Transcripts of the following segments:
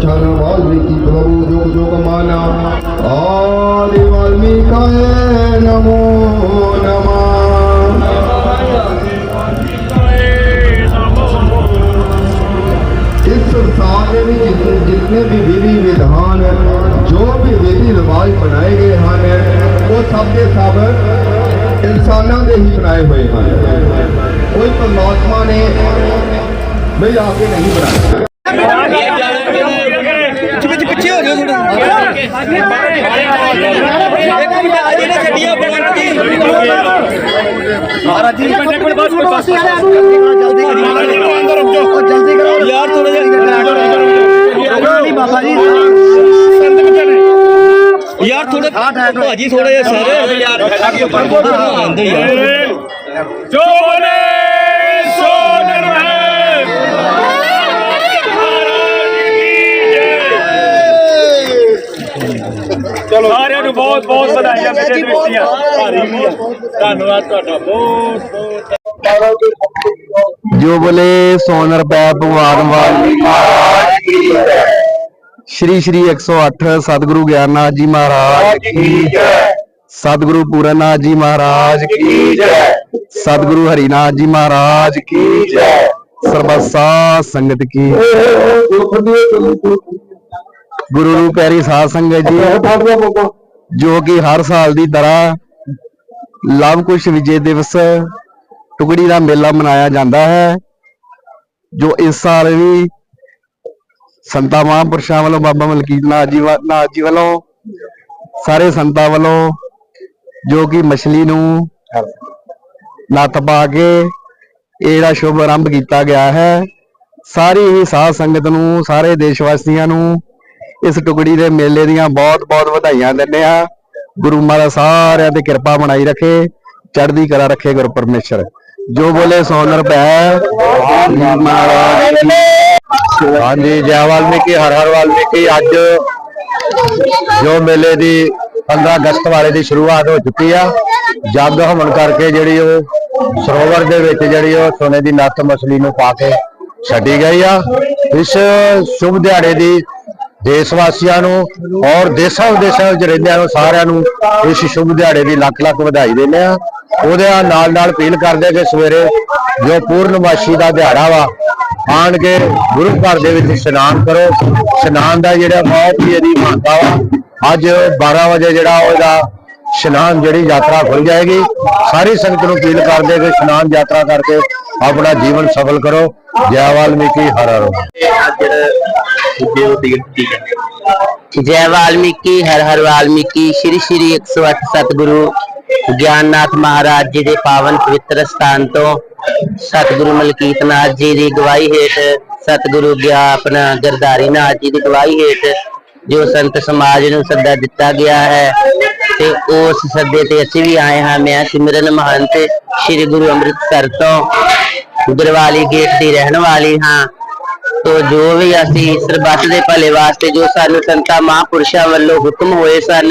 पहचाना वाल्मीकि प्रभु जोग जोग माना आदि वाल्मीकि नमो जितने जितने भी विधि विधान, जो भी विधि रिवाज बनाए गए हैं, वो सब के सब इंसानों के ही बनाए हुए हैं। कोई परमात्मा ने भाई आगे नहीं बनाया। ਬਣਾਇਆ ਵਿੱਚ ਪਿੱਛੇ ਹੋ ਜਾਓ ਥੋੜਾ ਇੱਕ ਮਿੰਟ ਆ ਜਿਹੜੇ ਛੱਡੀਆਂ ਬਣਾ ਜੀ ਮਹਾਰਾਜ ਜੀ ਨੂੰ ਬਹੁਤ ਬਹੁਤ ਵਧਾਈਆਂ ਮੇਰੇ ਬੇਟੀਆਂ ਭਾਰੀ ਵੀ ਆ ਧੰਨਵਾਦ ਤੁਹਾਡਾ ਬਹੁਤ ਬਹੁਤ ਜੋ ਬੋਲੇ ਸੋਨਰ ਪੈ ਭਗਵਾਨ ਵਾਲੀ ਮਹਾਰਾਜ ਕੀ ਜੈ। ਸ਼੍ਰੀ ਸ਼੍ਰੀ 108 ਸਤਿਗੁਰੂ ਗਿਆਨਨਾਥ ਜੀ ਮਹਾਰਾਜ ਕੀ ਜੈ। ਸਤਿਗੁਰੂ ਪੂਰਨਨਾਥ ਜੀ ਮਹਾਰਾਜ ਕੀ ਜੈ। ਸਤਿਗੁਰੂ ਹਰੀਨਾਥ ਜੀ ਮਹਾਰਾਜ ਕੀ ਜੈ। ਸਰਬਸਾ ਸੰਗਤ ਕੀ ਗੁਰੂ ਨੂੰ ਪਿਆਰੀ ਸਾਧ ਸੰਗਤ ਜੀ। ਜੋ ਕਿ ਹਰ ਸਾਲ ਦੀ ਤਰ੍ਹਾਂ ਲਵ ਕੁਸ਼ ਵਿਜੇ ਦਿਵਸ ਟੁਕੜੀ ਦਾ ਮੇਲਾ ਮਨਾਇਆ ਜਾਂਦਾ ਹੈ, ਜੋ ਇਸ ਸਾਲ ਵੀ ਸੰਤਾਂ ਮਹਾਂਪੁਰਸ਼ਾਂ ਵੱਲੋਂ ਬਾਬਾ ਮਲਕੀਤ ਨਾਥ ਜੀ ਨਾਥ ਜੀ ਵੱਲੋਂ, ਸਾਰੇ ਸੰਤਾਂ ਵੱਲੋਂ ਜੋ ਕਿ ਮਛਲੀ ਨੂੰ ਨੱਥ ਪਾ ਕੇ ਇਹ ਜਿਹੜਾ ਸ਼ੁਭ ਆਰੰਭ ਕੀਤਾ ਗਿਆ ਹੈ, ਸਾਰੀ ਹੀ ਸਾਧ ਸੰਗਤ ਨੂੰ, ਸਾਰੇ ਦੇਸ਼ ਵਾਸੀਆਂ ਨੂੰ ਇਸ ਟੁਕੜੀ ਦੇ ਮੇਲੇ ਦੀਆਂ ਬਹੁਤ ਬਹੁਤ ਵਧਾਈਆਂ ਦਿੰਦੇ ਆ ਗੁਰੂ ਮਹਾਰਾਜ ਸਾਰਿਆਂ ਤੇ ਕਿਰਪਾ ਬਣਾਈ ਰੱਖੇ, ਚੜ੍ਹਦੀ ਕਲਾ ਰੱਖੇ ਗੁਰ ਪਰਮੇਸ਼ਰ। ਜੋ ਬੋਲੇ ਸੋਨਰ ਪੈ ਮਹਾਰਾਜ ਹਾਂਜੀ, ਜੈ ਵਾਲਮੀਕੀ, ਹਰ ਹਰ ਵਾਲਮੀਕੀ। ਅੱਜ ਜੋ ਮੇਲੇ ਦੀ 15 ਅਗਸਤ ਵਾਲੇ ਦੀ ਸ਼ੁਰੂਆਤ ਹੋ ਚੁੱਕੀ ਆ, ਜੱਗ ਹਵਨ ਕਰਕੇ ਜਿਹੜੀ ਉਹ ਸਰੋਵਰ ਦੇ ਵਿੱਚ ਜਿਹੜੀ ਉਹ ਸੋਨੇ ਦੀ ਨੱਤ ਮਛਲੀ ਨੂੰ ਪਾ ਕੇ ਛੱਡੀ ਗਈ ਆ। ਇਸ ਸ਼ੁਭ ਦਿਹਾੜੇ ਦੀ ਦੇਸ਼ ਵਾਸੀਆਂ ਨੂੰ ਔਰ ਦੇਸ਼ਾਂ ਵਿਦੇਸ਼ਾਂ ਵਿੱਚ ਰਹਿੰਦਿਆਂ ਨੂੰ ਸਾਰਿਆਂ ਨੂੰ ਇਸ ਸ਼ੁਭ ਦਿਹਾੜੇ ਦੀ ਲੱਖ ਲੱਖ ਵਧਾਈ ਦਿੰਦੇ ਆ ਉਹਦੇ ਨਾਲ ਨਾਲ ਅਪੀਲ ਕਰਦੇ ਆ ਕਿ ਸਵੇਰੇ ਜੋ ਪੂਰਨਮਾਸ਼ੀ ਦਾ ਦਿਹਾੜਾ ਵਾ, ਆਣ ਕੇ ਗੁਰੂ ਘਰ ਦੇ ਵਿੱਚ ਇਸ਼ਨਾਨ ਕਰੋ। ਇਸ਼ਨਾਨ ਦਾ ਜਿਹੜਾ ਬਹੁਤ ਹੀ ਇਹਦੀ ਮਹੱਤਤਾ ਵਾ। ਅੱਜ 12 ਵਜੇ ਜਿਹੜਾ ਉਹਦਾ ਇਸ਼ਨਾਨ ਜਿਹੜੀ ਯਾਤਰਾ ਖੁੱਲ ਜਾਏਗੀ, ਸਾਰੀ ਸੰਗਤ ਨੂੰ ਅਪੀਲ ਕਰਦੇ ਕਿ ਇਸ਼ਨਾਨ ਯਾਤਰਾ ਕਰਕੇ ਆਪਣਾ ਜੀਵਨ ਸਫਲ ਕਰੋ। ਜੈ ਵਾਲਮੀਕੀ, ਹਰ ਹਰ ਜੈ ਵਾਲਮੀਕੀ, ਹਰ ਹਰ ਵਾਲਮੀਕੀ। ਸ਼੍ਰੀ ਸ਼੍ਰੀ 108 ਸਤਿਗੁਰੂ ਗਿਆਨਨਾਥ ਮਹਾਰਾਜ ਜੀ ਦੇ ਪਾਵਨ ਪਵਿੱਤਰ ਸਥਾਨ ਤੋਂ ਸਤਿਗੁਰੂ ਮਲਕੀਤ ਨਾਥ ਜੀ ਦੀ ਗਵਾਹੀ ਹੇਠ, ਸਤਿਗੁਰੂ ਗਿਆ ਆਪਣਾ ਗਰਧਾਰੀ ਨਾਥ ਜੀ ਦੀ ਗਵਾਹੀ ਹੇਠ ਜੋ ਸੰਤ ਸਮਾਜ ਨੂੰ ਸੱਦਾ ਦਿੱਤਾ ਗਿਆ ਹੈ ਤੇ ਉਸ ਸੱਦੇ ਤੇ ਅਸੀਂ ਵੀ ਆਏ ਹਾਂ। ਮੈਂ ਸਿਮਰਨ ਮਹੰਤ ਸ੍ਰੀ ਗੁਰੂ ਅੰਮ੍ਰਿਤਸਰ ਤੋਂ ਗੁਰਵਾਲੀ ਗੇਟ ਦੀ ਰਹਿਣ ਵਾਲੀ ਹਾਂ। ਤੋ ਜੋ ਵੀ ਅਸੀਂ ਸਰਬੱਤ ਦੇ ਭਲੇ ਵਾਸਤੇ ਜੋ ਸਾਨੂੰ ਸੰਤਾਂ ਮਹਾਂਪੁਰਸ਼ਾਂ ਵੱਲੋਂ ਹੁਕਮ ਹੋਏ ਸਨ,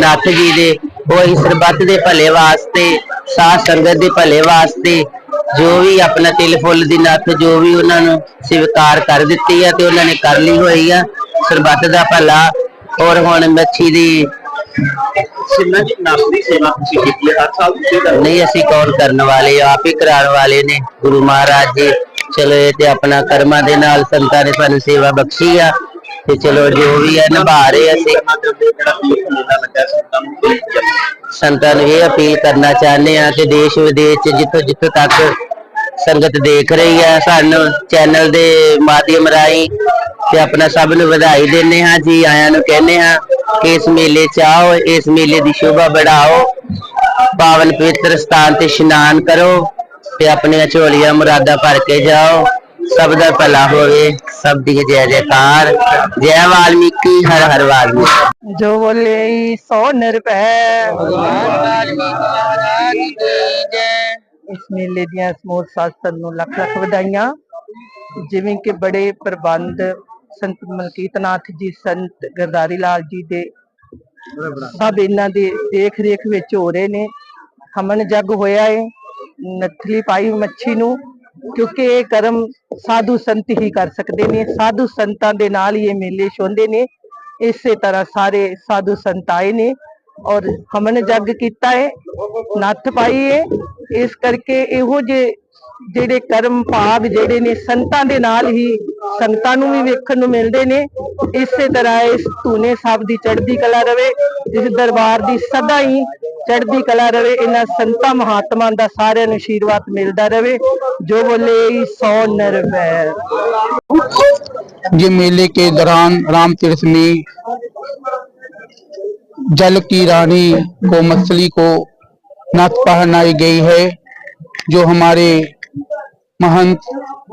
ਨਾਥ ਜੀ ਦੇ, ਉਹ ਹੀ ਸਰਬੱਤ ਦੇ ਭਲੇ ਵਾਸਤੇ, ਸਾਧ ਸੰਗਤ ਦੇ ਭਲੇ ਵਾਸਤੇ ਜੋ ਵੀ ਆਪਣਾ ਤਿਲ ਫੁੱਲ ਦੀ ਨੱਥ ਜੋ ਵੀ ਉਹਨਾਂ ਨੂੰ ਸਵੀਕਾਰ ਕਰ ਦਿੱਤੀ ਆ ਤੇ ਉਹਨਾਂ ਨੇ ਕਰ ਲਈ ਹੋਈ ਆ। ਸਰਬੱਤ ਦਾ ਭਲਾ। ਔਰ ਹੁਣ ਮੱਛੀ ਦੀ ਸਿੰਨਾ ਜੀ ਨਾਮ ਦੀ ਸੇਵਾ ਤੁਸੀਂ ਕੀਤੀ ਹੈ ਹਰ ਸਾਲ ਤੁਸੀਂ ਕਰਦੇ ਨਹੀਂ ਅਸੀਂ ਕੌਣ ਕਰਨ ਵਾਲੇ ਆਪ ਹੀ ਕਰਾਉਣ ਵਾਲੇ ਨੇ ਗੁਰੂ ਮਹਾਰਾਜ ਜੀ। ਚਲੋ ਇਹ ਤੇ ਆਪਣਾ ਕਰਮਾਂ ਦੇ ਨਾਲ ਸੰਤਾਂ ਨੇ ਸਾਨੂੰ ਸੇਵਾ ਬਖਸ਼ੀ ਆ। ਤੇ ਚਲੋ ਜੋ ਵੀ ਹੈ ਨਿਭਾ ਰਹੇ ਅਸੀਂ। ਸੰਤਾਂ ਨੂੰ ਇਹ ਅਪੀਲ ਕਰਨਾ ਚਾਹੁੰਦੇ ਆ ਕਿ ਦੇਸ਼ ਵਿਦੇਸ਼ ਚ ਜਿੱਥੋਂ ਜਿੱਥੋਂ ਤੱਕ ਸੰਗਤ ਦੇਖ ਰਹੀ ਹੈ ਸਾਨੂੰ ਚੈਨਲ ਦੇ ਮਾਧਿਅਮ ਰਾਹੀਂ ਤੇ ਆਪਣਾ ਸਭ ਨੂੰ ਵਧਾਈ ਦਿੰਦੇ ਹਾਂ ਜੀ ਆਇਆਂ ਨੂੰ ਕਹਿੰਦੇ ਹਾਂ। ਕਿ ਇਸ ਮੇਲੇ 'ਚ ਆਓ, ਇਸ ਮੇਲੇ ਦੀ ਸ਼ੋਭਾ ਵਧਾਓ ਪਾਵਨ ਪਵਿੱਤਰ ਸਥਾਨ ਤੇ ਇਸ਼ਨਾਨ ਕਰੋ ਤੇ ਆਪਣੀਆਂ ਝੋਲੀਆਂ ਮੁਰਾਦਾਂ ਭਰ ਕੇ ਜਾਓ। ਸਭ ਦਾ ਭਲਾ ਹੋਵੇ, ਸਭ ਦੀ ਜੈ ਜੈਕਾਰ। ਜੈ ਵਾਲਮੀਕੀ, ਹਰ ਹਰ ਵਾਲਮੀਕੀ। ਜੋ ਬੋਲੇ ਸੋ ਨਿਰਭੈ। ਇਸ ਮੇਲੇ ਦੀਆਂ ਸਮੂਹ ਸਾਧ ਨੂੰ ਲੱਖ ਲੱਖ ਵਧਾਈਆਂ। ਜਿਵੇਂ ਕਿ ਬੜੇ ਪ੍ਰਬੰਧ ਸੰਤ ਮਲਕੀਤ ਨਾਥ ਜੀ, ਸੰਤ ਗਰਦਾਰੀ ਲਾਲ ਜੀ ਦੇ ਸਭ ਇਹਨਾਂ ਦੇ ਦੇਖ ਰੇਖ ਵਿੱਚ ਹੋ ਰਹੇ ਨੇ। ਹਮਨ ਜਗ ਹੋਇਆ ਏ, ਨਥਲੀ ਪਾਈ ਮੱਛੀ ਨੂੰ, ਕਿਉਂਕਿ ਇਹ ਕਰਮ ਸਾਧੂ ਸੰਤ ਹੀ ਕਰ ਸਕਦੇ ਨੇ। ਸਾਧੂ ਸੰਤਾਂ ਦੇ ਨਾਲ ਹੀ ਇਹ ਮੇਲੇ ਛੋਂਦੇ ਨੇ। ਇਸੇ ਤਰ੍ਹਾਂ ਸਾਰੇ ਸਾਧੂ ਸੰਤ ਆਏ ਨੇ ਔਰ ਹਮਨ ਜੱਗ ਕੀਤਾ ਹੈ ਨੱਥ ਪਾਈ ਹੈ ਇਸ ਕਰਕੇ ਇਹੋ ਜੇ ਜਿਹੜੇ ਕਰਮ ਭਾਗ ਜਿਹੜੇ ਨੇ ਸੰਤਾਂ ਦੇ ਨਾਲ ਹੀ ਸੰਗਤਾਂ ਨੂੰ ਵੀ ਵੇਖਣ ਨੂੰ ਮਿਲਦੇ ਨੇ ਇਸੇ ਤਰ੍ਹਾਂ ਇਸ ਧੂਨੇ ਸਾਹਿਬ ਦੀ ਚੜ੍ਹਦੀ ਕਲਾ ਰਵੇ ਇਸ ਦਰਬਾਰ ਦੀ ਸਦਾ ਹੀ ਚੜ੍ਹਦੀ ਕਲਾ ਰਵੇ ਇਹਨਾਂ ਸੰਤਾਂ ਮਹਾਤਮਾ ਦਾ ਸਾਰਿਆਂ ਨੂੰ ਆਸ਼ੀਰਵਾਦ ਮਿਲਦਾ ਰਵੇ ਜੋ ਬੋਲੇ ਸੋ ਨਰਵੈਰ ये मेले के दौरान राम तीर्थ में जल की रानी को मछली को नाथ पहनाई गई है जो हमारे महंत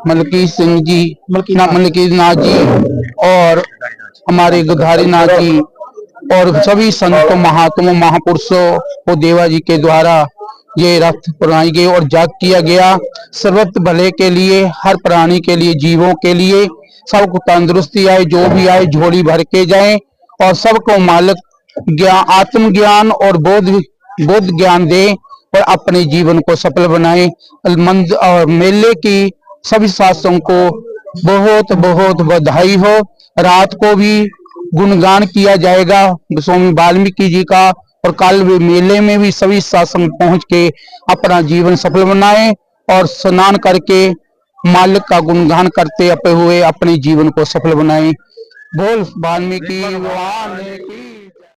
मलकी सिंह जी मलकी ना- मलकी नाथ जी और हमारे गधारी नाथ जी और सभी संतों महात्मों महापुरुषों को देवा जी के द्वारा ये रथ बनाई गई और जाग किया गया। सर्वत्र भले के लिए हर प्राणी के लिए जीवों के लिए सबको तंदुरुस्ती आए जो भी आए झोली भर के जाए और सबको मालिक ज्ञान आत्म ज्ञान और बोध बोध ज्ञान दे। और अपने जीवन को सफल बनाए। मंद और मेले की सभी शास्त्रों को बहुत बहुत बधाई हो। रात को भी गुणगान किया जाएगा। स्वामी वाल्मीकि जी का और कल भी मेले में भी सभी शासन पहुँच के अपना जीवन सफल बनाए और स्नान करके मालिक का गुणगान करते अपे हुए अपने जीवन को सफल बनाए। बोल वाल्मीकि।